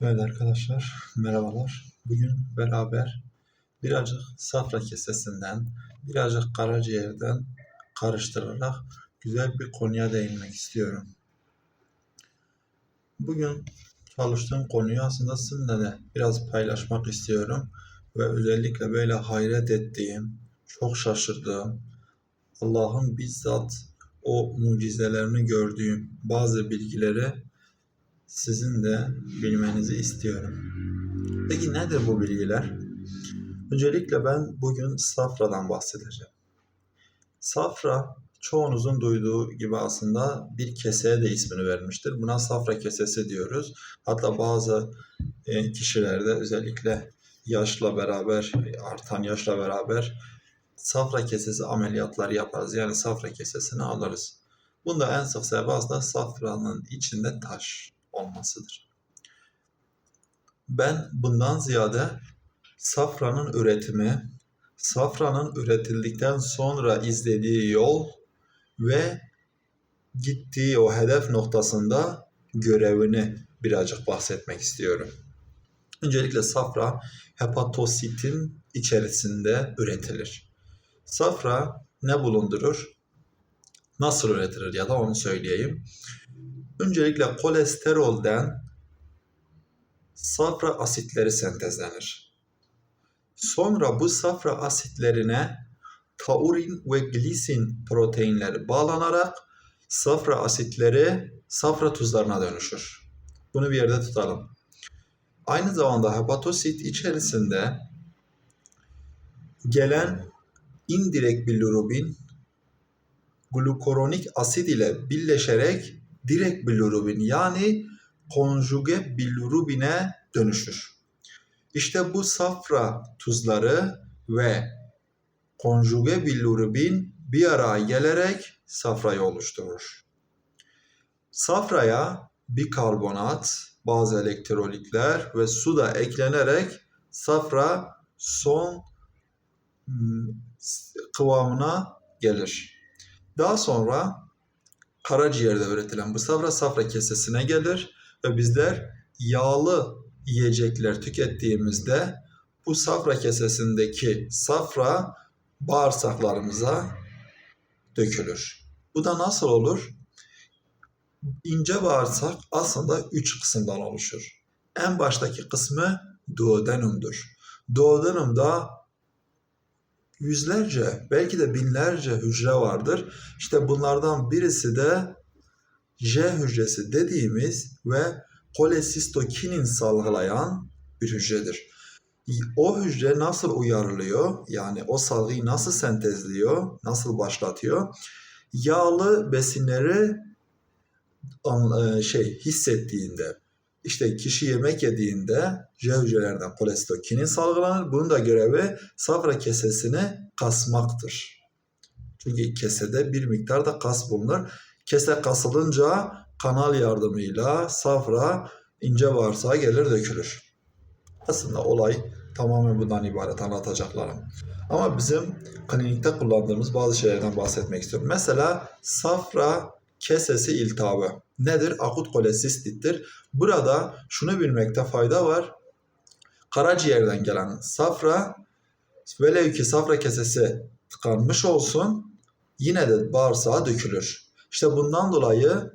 Evet arkadaşlar, merhabalar. Bugün beraber birazcık safra kesesinden, birazcık karaciğerden karıştırarak güzel bir konuya değinmek istiyorum. Bugün çalıştığım konuyu aslında sizinle de biraz paylaşmak istiyorum. Ve özellikle böyle hayret ettiğim, çok şaşırdığım, Allah'ın bizzat o mucizelerini gördüğüm bazı bilgileri sizin de bilmenizi istiyorum. Peki nedir bu bilgiler? Öncelikle ben bugün safradan bahsedeceğim. Safra çoğunuzun duyduğu gibi aslında bir keseye de ismini vermiştir. Buna safra kesesi diyoruz. Hatta bazı e, kişilerde özellikle yaşla beraber, artan yaşla beraber safra kesesi ameliyatları yaparız. Yani safra kesesini alırız. Bunda en sık sebebi aslında safranın içinde taş olmasıdır. Ben bundan ziyade safranın üretimi, safranın üretildikten sonra izlediği yol ve gittiği o hedef noktasında görevini birazcık bahsetmek istiyorum. Öncelikle safra hepatositin içerisinde üretilir. Safra ne bulundurur? Nasıl üretilir ya da onu söyleyeyim. Öncelikle kolesterolden safra asitleri sentezlenir. Sonra bu safra asitlerine taurin ve glisin proteinleri bağlanarak safra asitleri safra tuzlarına dönüşür. Bunu bir yerde tutalım. Aynı zamanda hepatosit içerisinde gelen indirekt bilirubin glukoronik asit ile birleşerek direkt bilirubin yani konjuge bilirubine dönüşür. İşte bu safra tuzları ve konjuge bilirubin bir araya gelerek safrayı oluşturur. Safraya bikarbonat, bazı elektrolitler ve su da eklenerek safra son hmm, kıvamına gelir. Daha sonra karaciğerde üretilen bu safra safra kesesine gelir ve bizler yağlı yiyecekler tükettiğimizde bu safra kesesindeki safra bağırsaklarımıza dökülür. Bu da nasıl olur? İnce bağırsak aslında üç kısımdan oluşur. En baştaki kısmı duodenumdur. Duodenumda yüzlerce belki de binlerce hücre vardır. İşte bunlardan birisi de J hücresi dediğimiz ve kolesistokinin salgılayan bir hücredir. O hücre nasıl uyarılıyor? Yani o salgıyı nasıl sentezliyor? Nasıl başlatıyor? Yağlı besinleri şey hissettiğinde işte kişi yemek yediğinde J hücrelerden kolestokinin salgılanır. Bunun da görevi safra kesesini kasmaktır. Çünkü kesede bir miktar da kas bulunur. Kese kasılınca kanal yardımıyla safra ince bağırsağa gelir dökülür. Aslında olay tamamen bundan ibaret anlatacaklarım. Ama bizim klinikte kullandığımız bazı şeylerden bahsetmek istiyorum. Mesela safra kesesi iltihabı nedir? Akut kolesistittir. Burada şunu bilmekte fayda var. Karaciğerden gelen safra velev ki safra kesesi tıkanmış olsun yine de bağırsağa dökülür. İşte bundan dolayı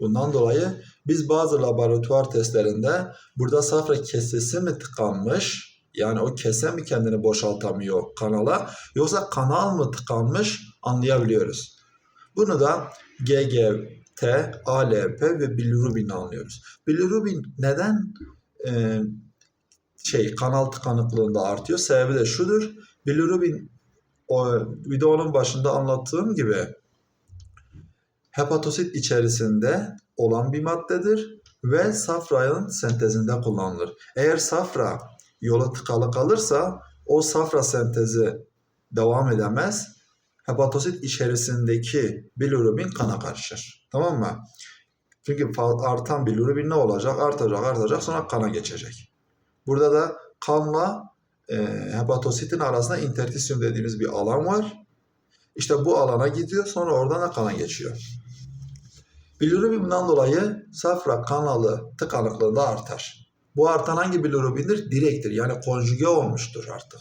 bundan dolayı biz bazı laboratuvar testlerinde burada safra kesesi mi tıkanmış yani o kese mi kendini boşaltamıyor kanala yoksa kanal mı tıkanmış anlayabiliyoruz. Bunu da GGT, ALP ve bilirubin anlıyoruz. Bilirubin neden e, şey kanal tıkanıklığında artıyor? Sebebi de şudur. Bilirubin o videonun başında anlattığım gibi hepatosit içerisinde olan bir maddedir ve safranın sentezinde kullanılır. Eğer safra yola tıkalı kalırsa o safra sentezi devam edemez. Hepatosit içerisindeki bilirubin kana karışır. Tamam mı? Çünkü artan bilirubin ne olacak? Artacak, artacak sonra kana geçecek. Burada da kanla e, hepatositin arasında interstisyum dediğimiz bir alan var. İşte bu alana gidiyor sonra oradan da kana geçiyor. Bilirubin bundan dolayı safra kanalı tıkanıklığında artar. Bu artan hangi bilirubindir? Direktir. Yani konjüge olmuştur artık.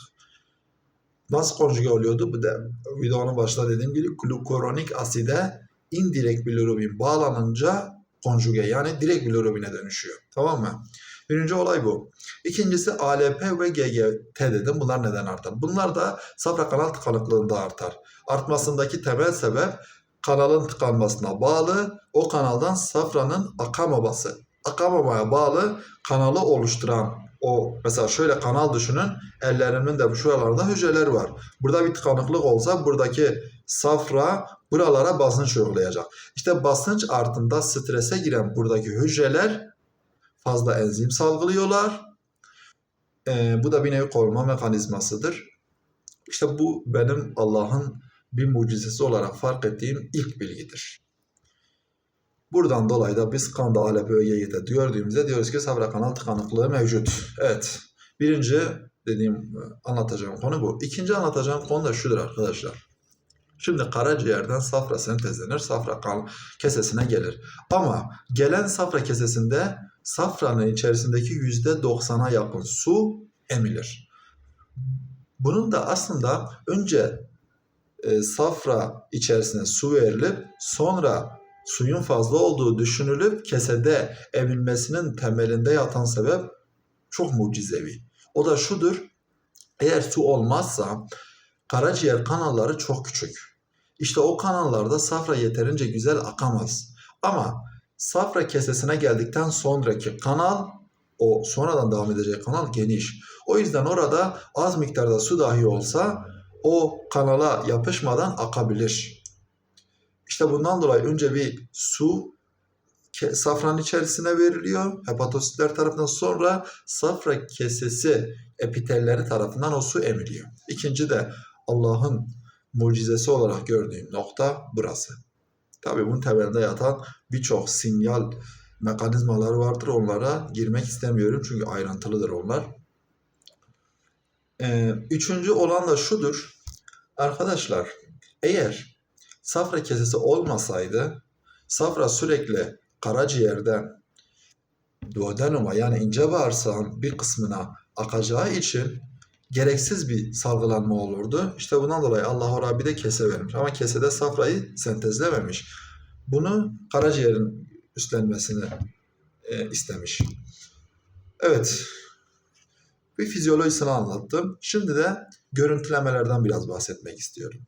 Nasıl konjüge oluyordu? Bu da videonun başında dediğim gibi glukoronik aside indirekt bilirubin bağlanınca konjüge yani direkt bilirubine dönüşüyor. Tamam mı? Birinci olay bu. İkincisi ALP ve GGT dedim. Bunlar neden artar? Bunlar da safra kanal tıkanıklığında artar. Artmasındaki temel sebep kanalın tıkanmasına bağlı. O kanaldan safranın akamaması. Akamamaya bağlı kanalı oluşturan o mesela şöyle kanal düşünün. Ellerimin de şuralarında hücreler var. Burada bir tıkanıklık olsa buradaki safra buralara basınç uygulayacak. İşte basınç artında strese giren buradaki hücreler fazla enzim salgılıyorlar. Ee, bu da bir nevi koruma mekanizmasıdır. İşte bu benim Allah'ın bir mucizesi olarak fark ettiğim ilk bilgidir. Buradan dolayı da biz kanda ve GGT gördüğümüzde diyoruz ki safra kanal tıkanıklığı mevcut. Evet. Birinci dediğim anlatacağım konu bu. İkinci anlatacağım konu da şudur arkadaşlar. Şimdi karaciğerden safra sentezlenir, safra kan kesesine gelir. Ama gelen safra kesesinde safranın içerisindeki yüzde 90'a yakın su emilir. Bunun da aslında önce e, safra içerisine su verilip sonra suyun fazla olduğu düşünülüp kesede emilmesinin temelinde yatan sebep çok mucizevi. O da şudur. Eğer su olmazsa karaciğer kanalları çok küçük. İşte o kanallarda safra yeterince güzel akamaz. Ama safra kesesine geldikten sonraki kanal o sonradan devam edecek kanal geniş. O yüzden orada az miktarda su dahi olsa o kanala yapışmadan akabilir. İşte bundan dolayı önce bir su safranın içerisine veriliyor. Hepatositler tarafından sonra safra kesesi epitelleri tarafından o su emiliyor. İkinci de Allah'ın mucizesi olarak gördüğüm nokta burası. Tabi bunun temelinde yatan birçok sinyal mekanizmaları vardır. Onlara girmek istemiyorum çünkü ayrıntılıdır onlar. Ee, üçüncü olan da şudur. Arkadaşlar eğer safra kesesi olmasaydı safra sürekli karaciğerden duodenuma yani ince bağırsağın bir kısmına akacağı için gereksiz bir salgılanma olurdu. İşte bundan dolayı Allah Rabbi de kese vermiş. Ama kesede safrayı sentezlememiş. Bunu karaciğerin üstlenmesini e, istemiş. Evet. Bir fizyolojisini anlattım. Şimdi de görüntülemelerden biraz bahsetmek istiyorum.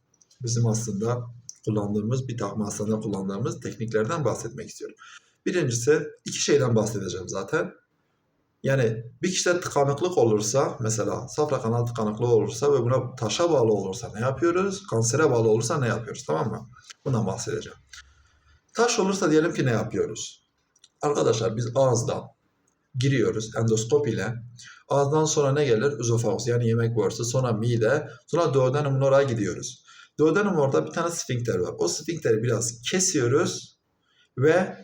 Bizim aslında kullandığımız, bir takma hastanede kullandığımız tekniklerden bahsetmek istiyorum. Birincisi iki şeyden bahsedeceğim zaten. Yani bir kişide tıkanıklık olursa mesela safra kanal tıkanıklığı olursa ve buna taşa bağlı olursa ne yapıyoruz? Kansere bağlı olursa ne yapıyoruz? Tamam mı? Bundan bahsedeceğim. Taş olursa diyelim ki ne yapıyoruz? Arkadaşlar biz ağızdan giriyoruz endoskop ile. Ağızdan sonra ne gelir? Özofagus yani yemek borusu, sonra mide, sonra duodenum oraya gidiyoruz. Duodenum orada bir tane sfinkter var. O sfinkteri biraz kesiyoruz ve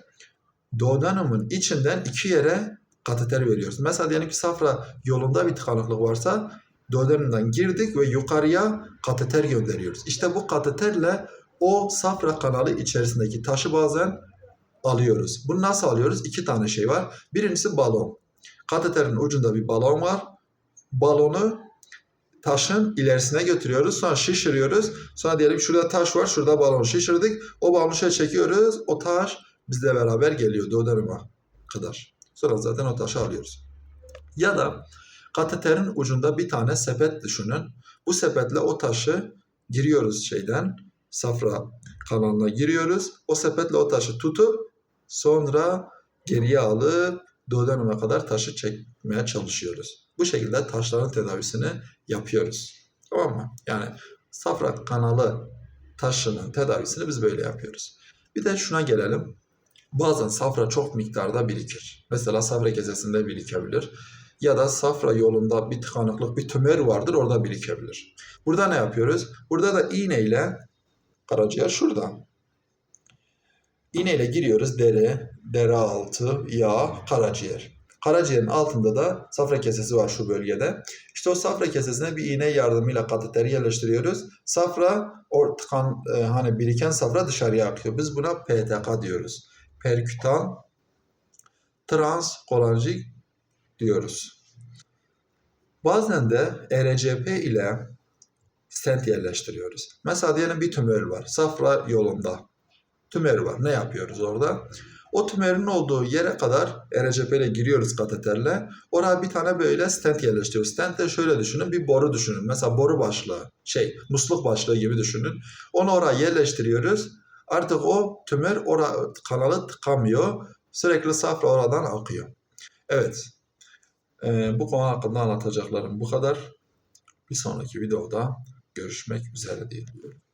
duodenumun içinden iki yere kateter veriyoruz. Mesela diyelim ki safra yolunda bir tıkanıklık varsa duodenumdan girdik ve yukarıya kateter gönderiyoruz. İşte bu kateterle o safra kanalı içerisindeki taşı bazen alıyoruz. Bunu nasıl alıyoruz? İki tane şey var. Birincisi balon. Kateterin ucunda bir balon var. Balonu taşın ilerisine götürüyoruz. Sonra şişiriyoruz. Sonra diyelim şurada taş var. Şurada balon şişirdik. O balonu şöyle çekiyoruz. O taş bizle beraber geliyor. Duodenuma kadar. Sonra zaten o taşı alıyoruz. Ya da kateterin ucunda bir tane sepet düşünün. Bu sepetle o taşı giriyoruz şeyden. Safra kanalına giriyoruz. O sepetle o taşı tutup sonra geriye alıp duodenuma kadar taşı çekmeye çalışıyoruz. Bu şekilde taşların tedavisini yapıyoruz. Tamam mı? Yani safra kanalı taşının tedavisini biz böyle yapıyoruz. Bir de şuna gelelim. Bazen safra çok miktarda birikir. Mesela safra kesesinde birikebilir. Ya da safra yolunda bir tıkanıklık, bir tümör vardır orada birikebilir. Burada ne yapıyoruz? Burada da iğneyle karaciğer şurada. İğneyle giriyoruz dere, dere altı, yağ, karaciğer. Karaciğerin altında da safra kesesi var şu bölgede. İşte o safra kesesine bir iğne yardımıyla kateteri yerleştiriyoruz. Safra, o tıkan, e, hani biriken safra dışarıya akıyor. Biz buna PTK diyoruz perkütan transkolanik diyoruz. Bazen de ERCP ile stent yerleştiriyoruz. Mesela diyelim bir tümör var. Safra yolunda. Tümör var. Ne yapıyoruz orada? O tümörün olduğu yere kadar ERCP ile giriyoruz kateterle. Oraya bir tane böyle stent yerleştiriyoruz. Stent de şöyle düşünün. Bir boru düşünün. Mesela boru başlığı. Şey musluk başlığı gibi düşünün. Onu oraya yerleştiriyoruz. Artık o tümör ora kanalı tıkamıyor. Sürekli safra oradan akıyor. Evet. Ee, bu konu hakkında anlatacaklarım bu kadar. Bir sonraki videoda görüşmek üzere diye diliyorum.